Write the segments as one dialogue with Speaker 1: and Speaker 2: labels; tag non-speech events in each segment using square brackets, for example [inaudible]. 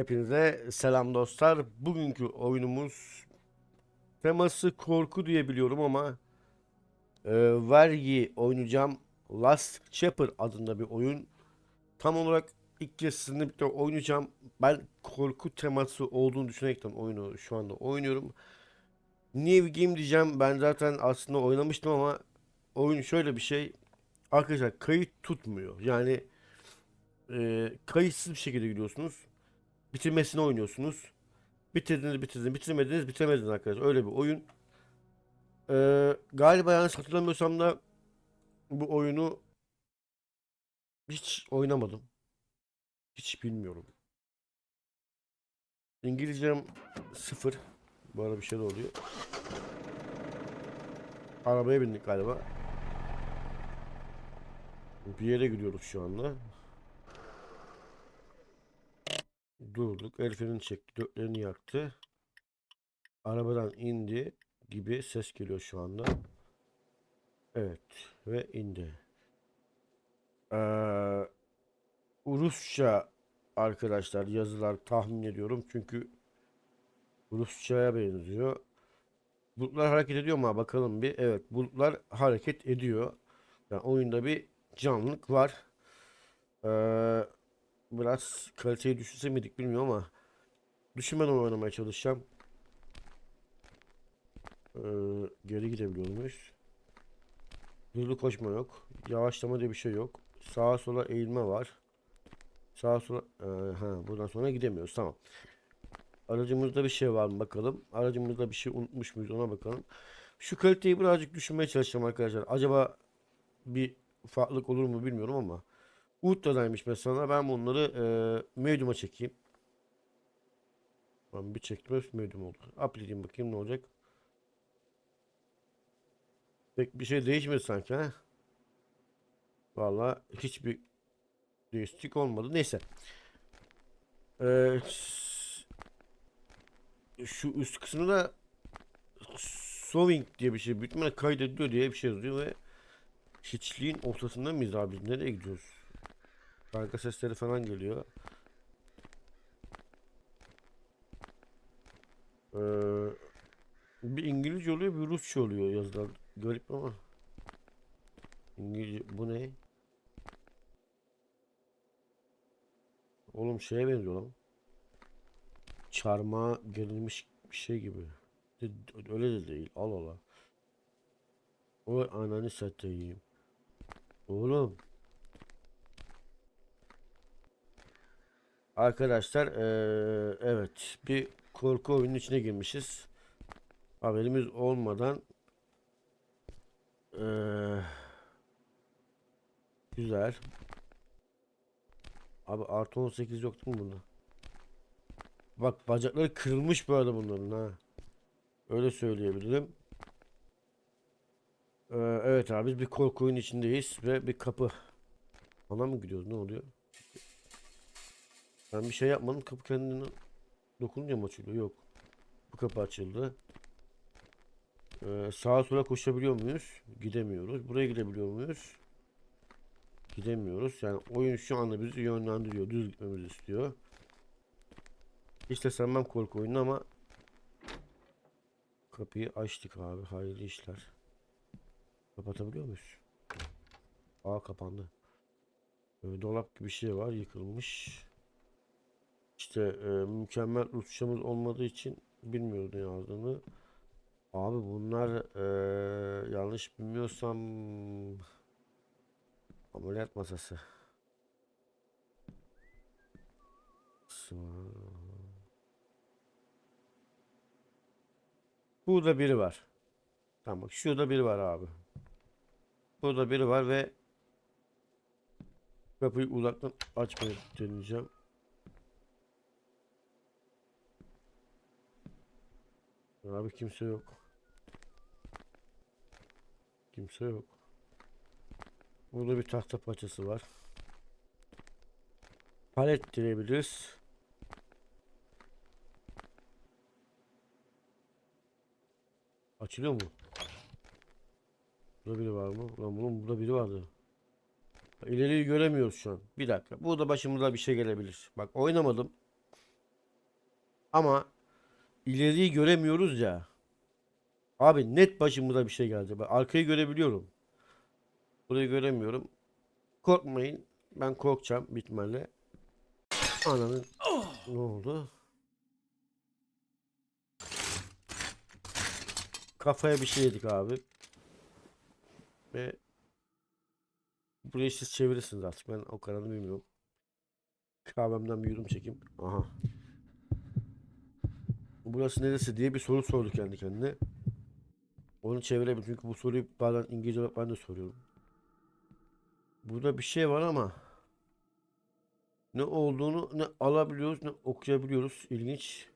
Speaker 1: Hepinize selam dostlar. Bugünkü oyunumuz teması korku diye biliyorum ama e, vergi oynayacağım. Last Chapter adında bir oyun. Tam olarak ilk kez birlikte oynayacağım. Ben korku teması olduğunu düşünerekten oyunu şu anda oynuyorum. New Game diyeceğim. Ben zaten aslında oynamıştım ama oyun şöyle bir şey. Arkadaşlar kayıt tutmuyor. Yani e, kayıtsız bir şekilde gidiyorsunuz bitirmesini oynuyorsunuz. Bitirdiniz bitirdiniz bitirmediniz bitiremediniz arkadaşlar. Öyle bir oyun. Ee, galiba yanlış hatırlamıyorsam da bu oyunu hiç oynamadım. Hiç bilmiyorum. İngilizcem sıfır. Bu arada bir şey de oluyor. Arabaya bindik galiba. Bir yere gidiyoruz şu anda. Durduk. El freni çekti. Dörtlerini yaktı. Arabadan indi gibi ses geliyor şu anda. Evet. Ve indi. Ee, Rusça arkadaşlar yazılar tahmin ediyorum. Çünkü Rusça'ya benziyor. Bulutlar hareket ediyor mu? Bakalım bir. Evet. Bulutlar hareket ediyor. Yani oyunda bir canlılık var. Eee Biraz kaliteyi düşürse miydik bilmiyorum ama düşünmeden oynamaya çalışacağım. Ee, geri gidebiliyor muyuz? Hızlı koşma yok. Yavaşlama diye bir şey yok. Sağa sola eğilme var. Sağa sola ee, ha buradan sonra gidemiyoruz. Tamam. Aracımızda bir şey var mı bakalım. Aracımızda bir şey unutmuş muyuz ona bakalım. Şu kaliteyi birazcık düşünmeye çalışacağım arkadaşlar. Acaba bir farklılık olur mu bilmiyorum ama. Ultra'daymış mesela. Ben bunları e, medium'a çekeyim. Ben bir çektim hepsi medium oldu. Apple'leyeyim bakayım ne olacak. Pek bir şey değişmedi sanki ha. Valla hiçbir değişiklik olmadı. Neyse. Ee, şu üst kısmı da Sewing diye bir şey. Büyük kaydediyor diye bir şey yazıyor ve hiçliğin ortasında mıyız abi? Nereye gidiyoruz? Arka sesleri falan geliyor. Ee, bir İngilizce oluyor bir Rusça oluyor yazılar. Garip ama. İngilizce bu ne? Oğlum şeye benziyor lan. Çarmıha gerilmiş bir şey gibi. Öyle de değil. Al ala. O ananı satayım. Oğlum. Arkadaşlar eee, evet bir korku oyunun içine girmişiz. Haberimiz olmadan eee, güzel. Abi artı 18 yoktu mu bunda? Bak bacakları kırılmış bu arada bunların ha. Öyle söyleyebilirim. Eee, evet abi biz bir korku oyunun içindeyiz ve bir kapı. Ona mı gidiyoruz ne oluyor? Ben bir şey yapmadım. Kapı kendine dokununca mı açılıyor? Yok. Bu kapı açıldı. Ee, sağa sola koşabiliyor muyuz? Gidemiyoruz. Buraya gidebiliyor muyuz? Gidemiyoruz. Yani oyun şu anda bizi yönlendiriyor. Düz gitmemizi istiyor. İşte sevmem korku oyunu ama kapıyı açtık abi. Hayırlı işler. Kapatabiliyor muyuz? Aa kapandı. Ee, dolap gibi bir şey var. Yıkılmış. İşte e, mükemmel Rusçamız olmadığı için bilmiyordu yazdığını. Abi bunlar e, yanlış bilmiyorsam ameliyat masası. Burada biri var. Tamam bak şurada biri var abi. Burada biri var ve kapıyı uzaktan açmaya deneyeceğim. Abi kimse yok. Kimse yok. Burada bir tahta parçası var. Palet direbiliriz. Açılıyor mu? Burada biri var mı? Lan bunun burada biri vardı. İleriyi göremiyoruz şu an. Bir dakika. Burada başımıza bir şey gelebilir. Bak oynamadım. Ama ileriyi göremiyoruz ya. Abi net başımıza bir şey geldi. Ben arkayı görebiliyorum. Burayı göremiyorum. Korkmayın. Ben korkacağım bitmeli. Ananın ne oldu? Kafaya bir şey yedik abi. Ve burayı siz çevirirsiniz artık. Ben o kadarını bilmiyorum. Kahvemden bir yudum çekeyim. Aha. Burası neresi diye bir soru sordu kendi kendine. Onu çevirebilirim çünkü bu soruyu bazen İngilizce olarak ben de soruyorum. Burada bir şey var ama ne olduğunu ne alabiliyoruz ne okuyabiliyoruz. İlginç.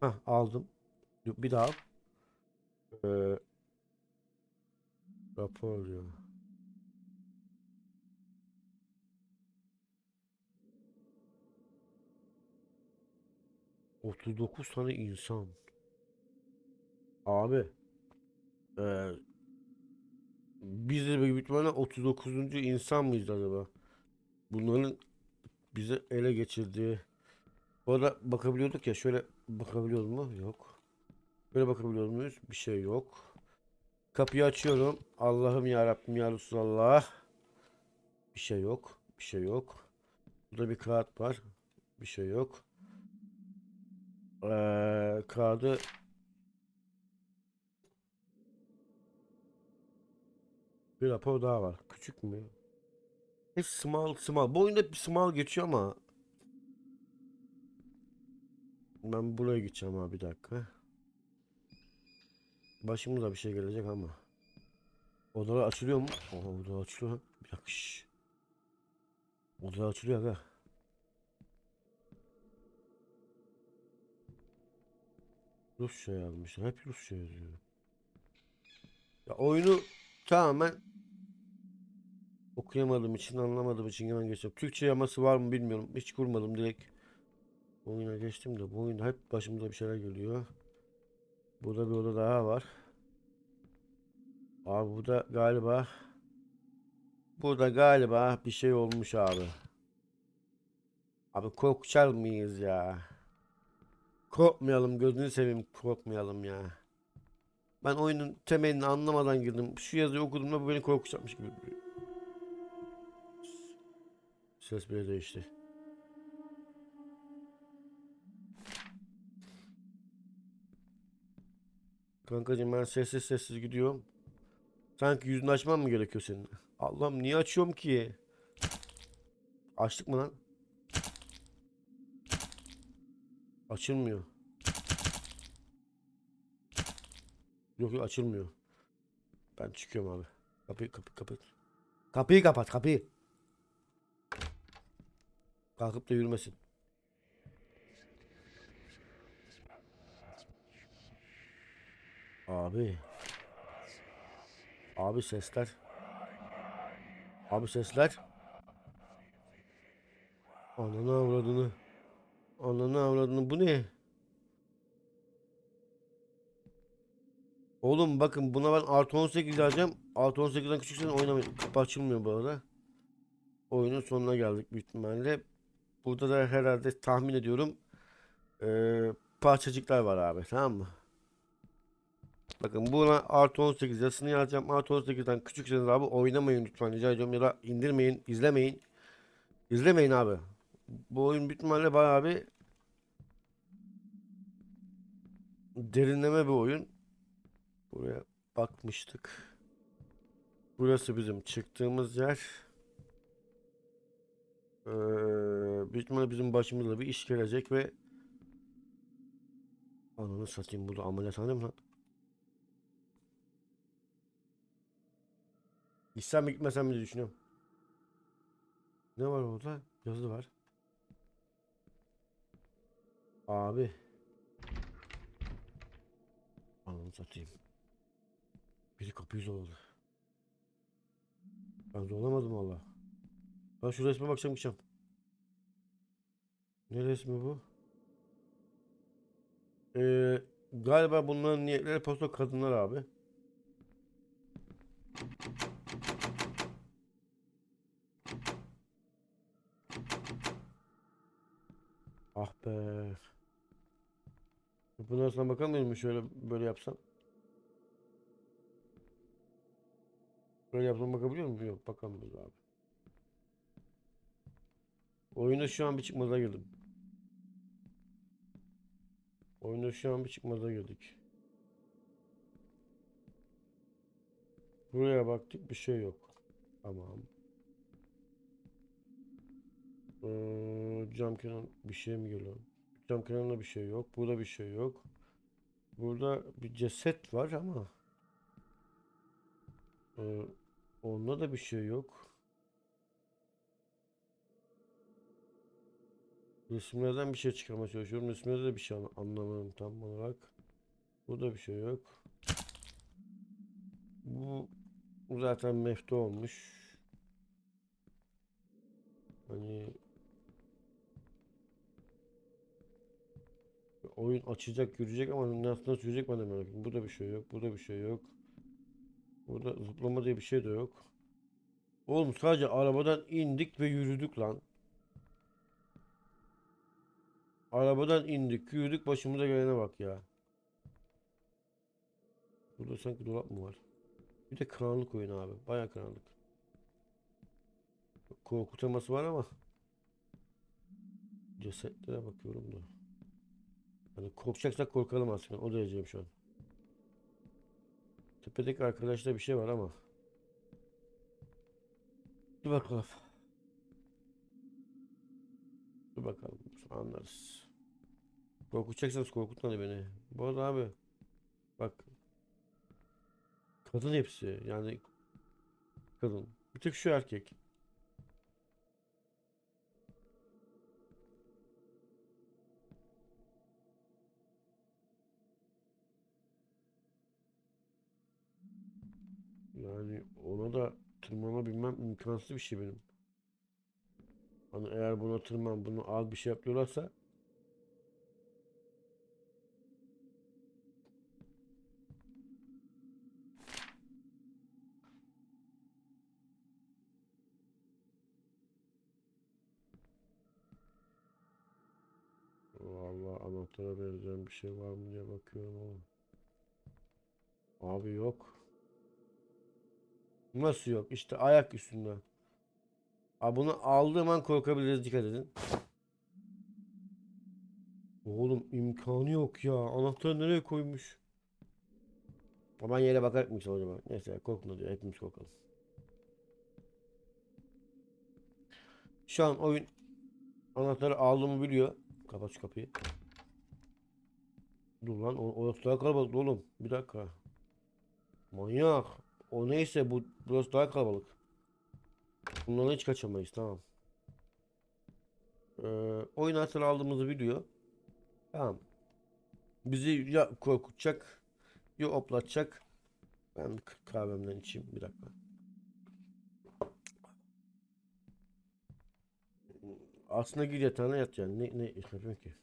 Speaker 1: Hah aldım. Bir daha. Ee, rapor diyor. Otuz dokuz tane insan. Abi. Ee, biz de büyük ihtimalle 39. insan mıyız acaba? Bunların bize ele geçirdiği. Bu arada bakabiliyorduk ya şöyle bakabiliyor mu? Yok. Böyle bakabiliyor muyuz? Bir şey yok. Kapıyı açıyorum. Allah'ım ya Rabbim ya Resulallah. Bir şey yok. Bir şey yok. Burada bir kağıt var. Bir şey yok. Ee, kağıdı bir rapor daha var. Küçük mü? Hep small small. Bu oyunda hep small geçiyor ama ben buraya gideceğim abi bir dakika. Başımıza bir şey gelecek ama. Odalar açılıyor mu? Oha odalar açılıyor. Bir dakika. şşş. Odalar açılıyor aga. Rusça yazmışlar. Hep Rusça yazıyor. Ya oyunu tamamen okuyamadığım için anlamadığım için hemen geçiyorum. Türkçe yaması var mı bilmiyorum. Hiç kurmadım direkt. Oyuna geçtim de bu oyunda hep başımıza bir şeyler geliyor. Burada bir oda daha var. Abi burada galiba burada galiba bir şey olmuş abi. Abi korkacak mıyız ya? Korkmayalım gözünü seveyim korkmayalım ya. Ben oyunun temelini anlamadan girdim. Şu yazıyı okuduğumda bu beni korkutacakmış gibi. Ses bile değişti. Kankacığım ben sessiz sessiz gidiyorum. Sanki yüzünü açmam mı gerekiyor senin? Allah'ım niye açıyorum ki? Açtık mı lan? Açılmıyor. Yok yok açılmıyor. Ben çıkıyorum abi. Kapıyı kapı kapat. Kapıyı kapat kapıyı. Kalkıp da yürümesin. Abi. Abi sesler. Abi sesler. Ananı avradını. Ananı avradını bu ne? Oğlum bakın buna ben artı 18 alacağım. Artı 18'den küçüksen oynamayın. Kapı açılmıyor bu arada. Oyunun sonuna geldik büyük ihtimalle. Burada da herhalde tahmin ediyorum. eee, parçacıklar var abi tamam mı? Bakın buna artı 18 yazısını yazacağım. Artı 18'den küçükseniz abi oynamayın lütfen rica ediyorum. Ya da indirmeyin, izlemeyin. İzlemeyin abi. Bu oyun büyük ihtimalle bayağı bir derinleme bir oyun. Buraya bakmıştık. Burası bizim çıktığımız yer. Ee, bizim başımıza bir iş gelecek ve Ananı satayım burada ameliyathane mi lan? Gitsem mi gitmesem mi düşünüyorum. Ne var orada? Yazı var. Abi. Satayım. Biri kapıyı zorladı. Ben zorlamadım valla. Ben şu resme bakacağım gideceğim. Ne resmi bu? Ee, galiba bunların niyetleri posta kadınlar abi. Ah be. Bundan sonra bakamıyor mu şöyle böyle yapsam? Böyle yapsam bakabiliyor muyum? Yok bakamıyoruz abi. Oyuna şu an bir çıkmaza girdim. Oyuna şu an bir çıkmaza girdik. Buraya baktık bir şey yok. Tamam. Ee, cam kenar bir şey mi geliyor? Cam kenarında bir şey yok. Burada bir şey yok. Burada bir ceset var ama ee, onda da bir şey yok. Resimlerden bir şey çıkarmaya çalışıyorum. Resimlerde de bir şey an- anlamadım tam olarak. Burada bir şey yok. Bu zaten mefte olmuş. Hani oyun açacak, yürüyecek ama nasıl nasıl yürüyecek ben de merak ediyorum. Burada bir şey yok, burada bir şey yok. Burada zıplama diye bir şey de yok. Oğlum sadece arabadan indik ve yürüdük lan. Arabadan indik, yürüdük başımıza gelene bak ya. Burada sanki dolap mı var? Bir de karanlık oyun abi. Baya karanlık. Korku teması var ama cesetlere bakıyorum da. Hani korkacaksak korkalım aslında. O dereceyim şu an. Tepedeki arkadaşta bir şey var ama. Dur bakalım. Dur bakalım. Anlarız. Korkutacaksanız korkutma da beni. Bu arada abi. Bak. Kadın hepsi. Yani kadın. Bir tek şu erkek. Ona da tırmanabilmem imkansız bir şey benim. Hani eğer buna tırman bunu al bir şey yapıyorlarsa Vallahi anahtara benzeyen bir şey var mı diye bakıyorum ama. Abi yok. Nasıl yok? İşte ayak üstünde. Abi bunu aldığım an korkabiliriz dikkat edin. Oğlum imkanı yok ya. Anahtarı nereye koymuş? Ama ben yere bakarak mı acaba? Neyse korkma diyor. Hepimiz korkalım. Şu an oyun anahtarı aldığımı biliyor. Kapat şu kapıyı. Dur lan o, daha kalabalık oğlum. Bir dakika. Manyak. O neyse bu burası daha kalabalık. Bundan hiç kaçamayız tamam. Ee, oyun anahtarı aldığımızı biliyor. Tamam. Bizi ya korkutacak ya oplatacak. Ben kahvemden içeyim bir dakika. Aslında gir yatağına yat yani. Ne, ne yapıyorsun ki?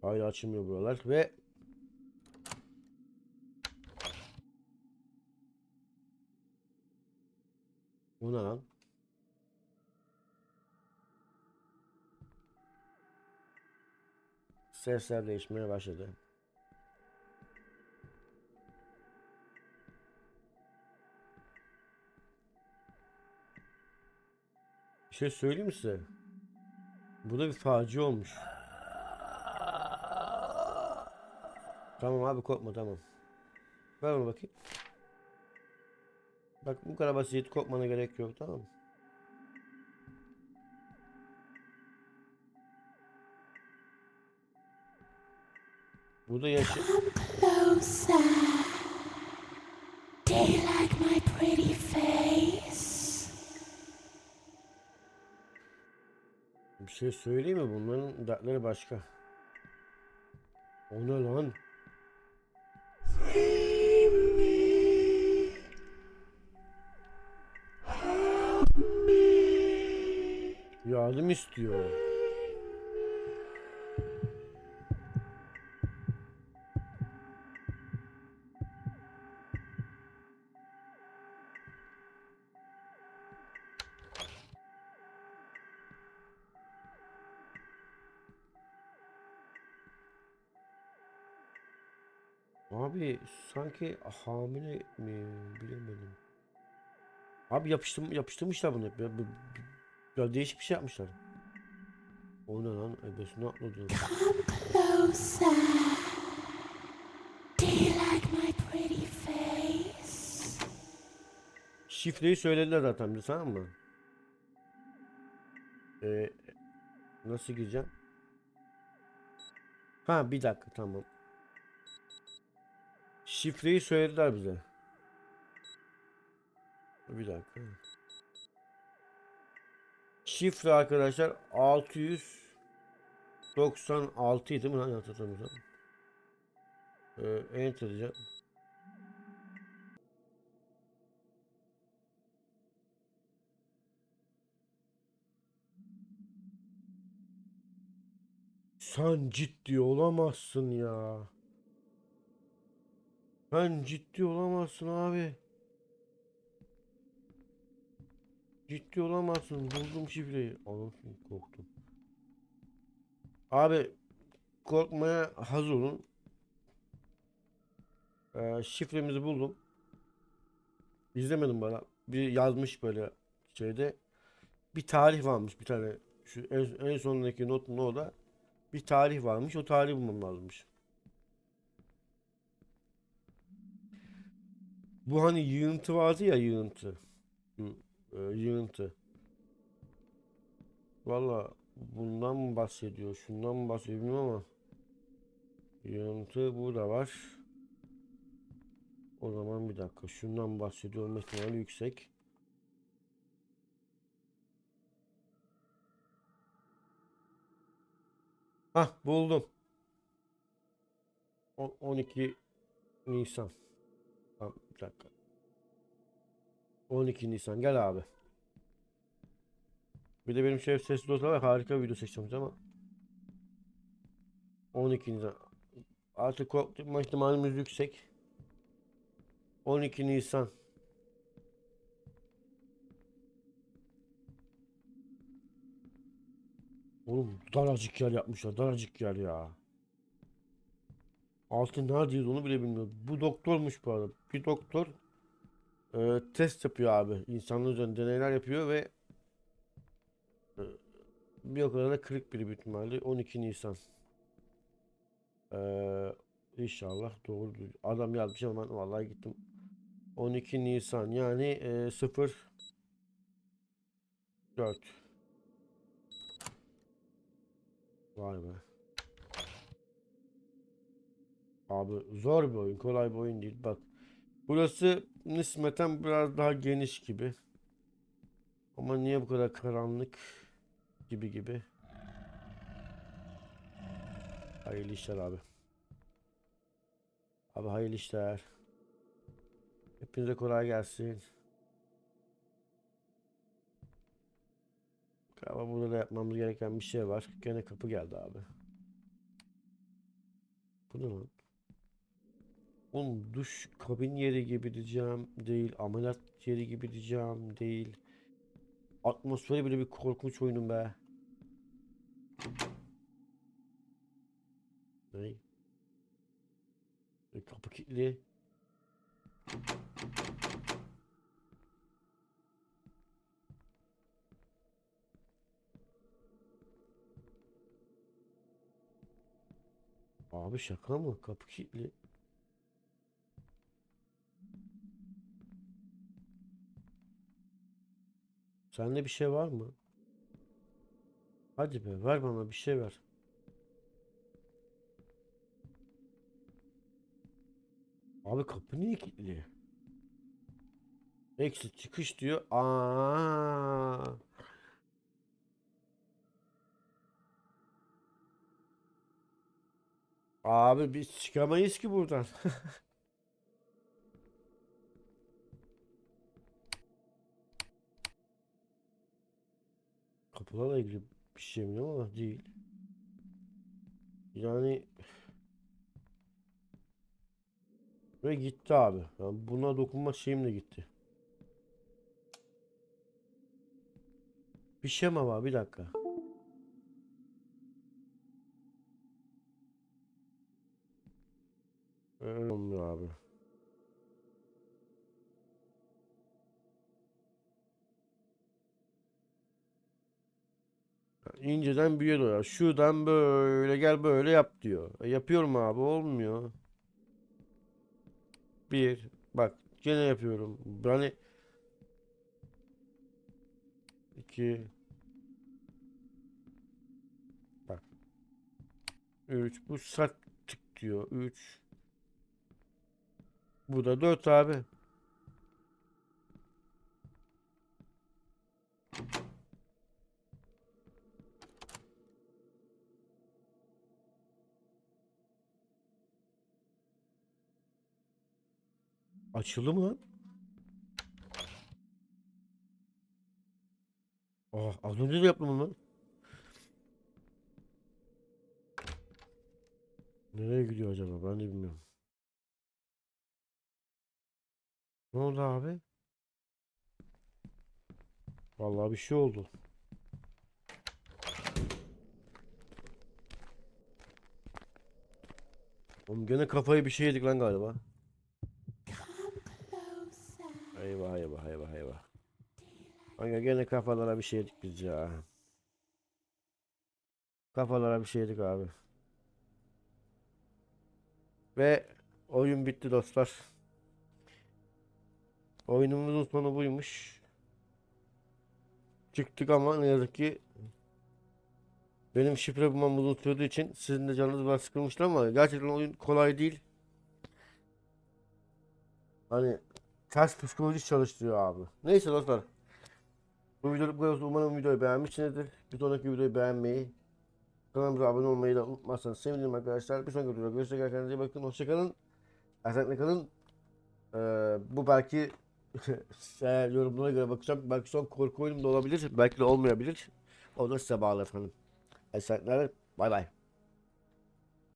Speaker 1: Hala açılmıyor buralar ve Bu ne lan? Sesler değişmeye başladı. Bir şey söyleyeyim size? Bu da bir facia olmuş. Tamam abi korkma tamam. Ver onu bakayım. Bak bu kadar basit korkmana gerek yok tamam mı? Burada yaşı...
Speaker 2: Closer. Do you like my pretty face?
Speaker 1: Bir şey söyleyeyim mi? Bunların dertleri başka. O ne lan? yardım istiyor. Abi sanki hamile mi bilemedim. Abi yapıştım, yapıştırmışlar bunu. Ya, değişik bir şey yapmışlar. O ne lan? Ebesini atladı.
Speaker 2: Come closer. Do you like my pretty face?
Speaker 1: Şifreyi söylediler zaten bize tamam mı? Ee, nasıl gireceğim? Ha bir dakika tamam. Şifreyi söylediler bize. Bir dakika. Şifre arkadaşlar 696 idi mi lan hatırlamıyorsam. Ee, enter diyeceğim. Sen ciddi olamazsın ya. Sen ciddi olamazsın abi. Ciddi olamazsın. Buldum şifreyi. Anasını korktum. Abi korkmaya hazır olun. Ee, şifremizi buldum. İzlemedim bana. Bir yazmış böyle şeyde. Bir tarih varmış bir tane. Şu en, en sondaki notun orada bir tarih varmış. O tarihi bulmam lazımmış. Bu hani yığıntı vardı ya yığıntı. Şu, e, yığıntı. Valla bundan mı bahsediyor? Şundan mı bahsediyor bilmiyorum ama. Yığıntı burada var. O zaman bir dakika. Şundan bahsediyor olma ihtimali yüksek. Hah buldum. O- 12 Nisan. Tamam bir dakika. 12 Nisan gel abi. Bir de benim şef sesli olsa var harika video seçeceğim ama. 12 Nisan. Artık korkma ihtimalimiz yüksek. 12 Nisan. Oğlum daracık yer yapmışlar. Daracık yer ya. Altı neredeyiz onu bile bilmiyorum. Bu doktormuş bu arada. Bir doktor e, test yapıyor abi. İnsanlar üzerinde deneyler yapıyor ve e, bir o kadar da kırık biri büyük ihtimalle. 12 Nisan. E, inşallah doğrudur. Adam yazmış ama vallahi gittim. 12 Nisan yani e, 0 4 Vay be. Abi zor bir oyun, kolay bir oyun değil. Bak. Burası nispeten biraz daha geniş gibi. Ama niye bu kadar karanlık gibi gibi. Hayırlı işler abi. Abi hayırlı işler. Hepinize kolay gelsin. Galiba burada da yapmamız gereken bir şey var. Gene kapı geldi abi. Bu ne lan? Oğlum duş kabin yeri gibi diyeceğim değil. Ameliyat yeri gibi diyeceğim değil. Atmosferi bile bir korkunç oyunun be. Ne? E, kapı kilitli. Abi şaka mı? Kapı kilitli. Sende bir şey var mı? Hadi be ver bana bir şey ver. Abi kapı niye kilitli? Exit çıkış diyor. Aa. Abi biz çıkamayız ki buradan. [laughs] Kapılarla ilgili bir şey mi ama değil. Yani ve gitti abi. Yani buna dokunma şeyim de gitti. Bir şey mi var? Bir dakika. Ee, İnceden büyüyor. Şuradan böyle gel böyle yap diyor. E, yapıyorum abi olmuyor. Bir. Bak gene yapıyorum. Hani iki. Bak. Üç. Bu sert tık diyor. Üç. Bu da dört abi. Açıldı mı lan? Ah, az önce de yaptım onu. Nereye gidiyor acaba? Ben de bilmiyorum. Ne oldu abi? Vallahi bir şey oldu. Oğlum gene kafayı bir şey yedik lan galiba. Eyvah eyvah eyvah eyvah. Kanka gene kafalara bir şey yedik biz ya. Kafalara bir şey yedik abi. Ve oyun bitti dostlar. Oyunumuzun sonu buymuş. Çıktık ama ne yazık ki benim şifre bulmam uzun sürdüğü için sizin de canınız biraz sıkılmıştır ama gerçekten oyun kolay değil. Hani ters psikoloji çalıştırıyor abi. Neyse dostlar. Bu videoluk kadar. Umarım videoyu beğenmişsinizdir. Bir sonraki videoyu beğenmeyi, kanalımıza abone olmayı da unutmazsanız sevinirim arkadaşlar. Bir sonraki videoda görüşmek üzere. Kendinize iyi bakın. Hoşçakalın. Esenlikle kalın. Ee, bu belki [laughs] eğer yorumlara göre bakacağım. Belki son korku oyunum da olabilir. Belki de olmayabilir. O da size bağlı efendim. Esenlikler. Bay bay.